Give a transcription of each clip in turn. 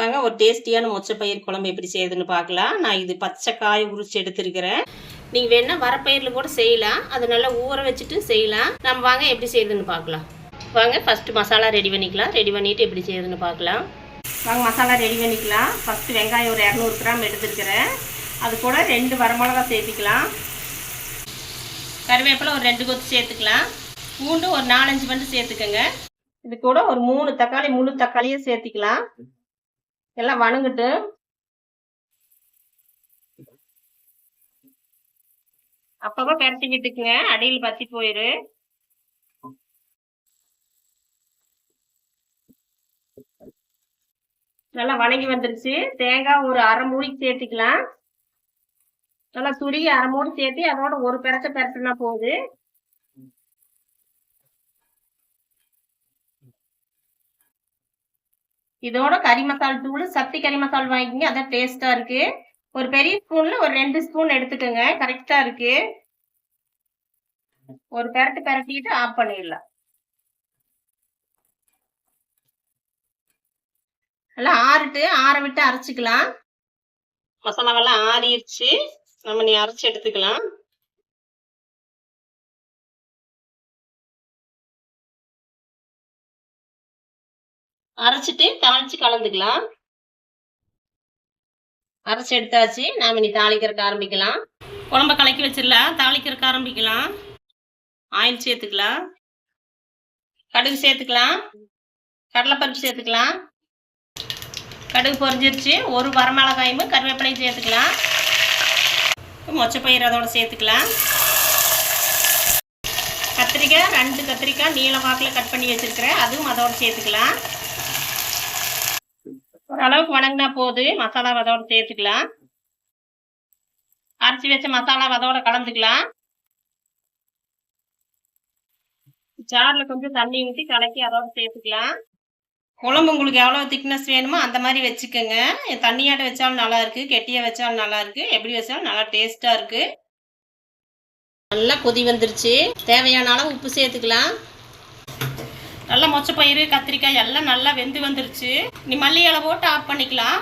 வாங்க ஒரு டேஸ்டியான மொச்சப்பயிர் குழம்பு எப்படி செய்யுதுன்னு பார்க்கலாம். நான் இது பச்சை காய் உரிச்சு எடுத்திருக்கிறேன். நீங்கள் வேணால் வரப்பயிரில் கூட செய்யலாம். அது நல்லா ஊற வச்சுட்டு செய்யலாம். நம்ம வாங்க எப்படி செய்யுதுன்னு பார்க்கலாம். வாங்க ஃபஸ்ட்டு மசாலா ரெடி பண்ணிக்கலாம். ரெடி பண்ணிவிட்டு எப்படி செய்யுதுன்னு பார்க்கலாம். வாங்க மசாலா ரெடி பண்ணிக்கலாம். ஃபஸ்ட்டு வெங்காயம் ஒரு இரநூறு கிராம் எடுத்துருக்கிறேன். அது கூட ரெண்டு வரமிளகா சேர்த்துக்கலாம். கருவேப்பிலை ஒரு ரெண்டு கொத்து சேர்த்துக்கலாம். பூண்டு ஒரு நாலஞ்சு பண்டு சேர்த்துக்கோங்க. இது கூட ஒரு மூணு தக்காளி முழு தக்காளியும் சேர்த்துக்கலாம். எல்லாம் வணங்கிட்டு. அப்பப்போ பெரட்டி இருக்குங்க. அடியில் பத்தி போயிரு. நல்லா வணங்கி வந்துருச்சு. தேங்காய் ஒரு அரை மூடிக்கு சேர்த்துக்கலாம். நல்லா துருகி அரை மூடி சேர்த்து அதோட ஒரு பெரச்ச பெரட்டுனா போகுது இதோட கறி மசால் தூள் சக்தி கறி மசால் வாங்கிக்கிங்க. அதான் டேஸ்டா இருக்கு. ஒரு பெரிய ஸ்பூன்ல ஒரு ரெண்டு ஸ்பூன் எடுத்துக்கோங்க. கரெக்டா இருக்கு. ஒரு பெரட்டு பெரட்டிட்டு ஆஃப் பண்ணிடலாம். நல்லா ஆறிட்டு ஆற விட்டு அரைச்சிக்கலாம். மசாலாவெல்லாம் ஆறிடுச்சு. நம்ம நீ அரைச்சி எடுத்துக்கலாம். அரைச்சிட்டு தாளிச்சு கலந்துக்கலாம். அரைச்சி எடுத்தாச்சு. நாம் இனி தாளிக்கிறதுக்கு ஆரம்பிக்கலாம். குழம்ப கலக்கி வச்சிடலாம் தாளிக்கிறதுக்கு ஆரம்பிக்கலாம். ஆயில் சேர்த்துக்கலாம். கடுகு சேர்த்துக்கலாம். கடலைப்பருப்பு சேர்த்துக்கலாம். கடுகு பொரிஞ்சிருச்சு. ஒரு வரமிளகாயும் கருவேப்பிலையும் சேர்த்துக்கலாம். மொச்சப்பயிர் அதோட சேர்த்துக்கலாம். கத்திரிக்காய் ரெண்டு கத்திரிக்காய் நீல வாக்கில் கட் பண்ணி வச்சுருக்கிறேன். அதுவும் அதோட சேர்த்துக்கலாம். ஓரளவுக்கு வணங்கினா போது மசாலா வதோடு சேர்த்துக்கலாம். அரைச்சி வச்ச மசாலா வதோட கலந்துக்கலாம். ஜாரில் கொஞ்சம் தண்ணி ஊற்றி கலக்கி அதோட சேர்த்துக்கலாம். குழம்பு உங்களுக்கு எவ்வளோ திக்னஸ் வேணுமோ அந்த மாதிரி வச்சுக்கோங்க. தண்ணியாட்ட வச்சாலும் நல்லா இருக்கு கெட்டியாக வச்சாலும் நல்லா இருக்கு எப்படி வச்சாலும் நல்லா டேஸ்ட்டாக இருக்கு. நல்லா கொதி வந்துருச்சு. தேவையான அளவு உப்பு சேர்த்துக்கலாம். நல்லா மொச்சப்பயிறு கத்திரிக்காய் எல்லாம் நல்லா வெந்து வந்துருச்சு. நீ மல்லி இலை போட்டு ஆஃப் பண்ணிக்கலாம்.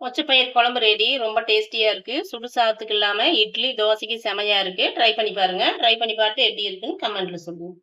மொச்சப்பயிர் குழம்பு ரெடி ரொம்ப டேஸ்டியாக இருக்குது சுடு சாதத்துக்கு இல்லாமல் இட்லி தோசைக்கு செமையாக இருக்குது ட்ரை பண்ணி பாருங்கள் ட்ரை பண்ணி பார்த்து எப்படி இருக்குன்னு கமெண்ட்டில் சொல்லுங்கள்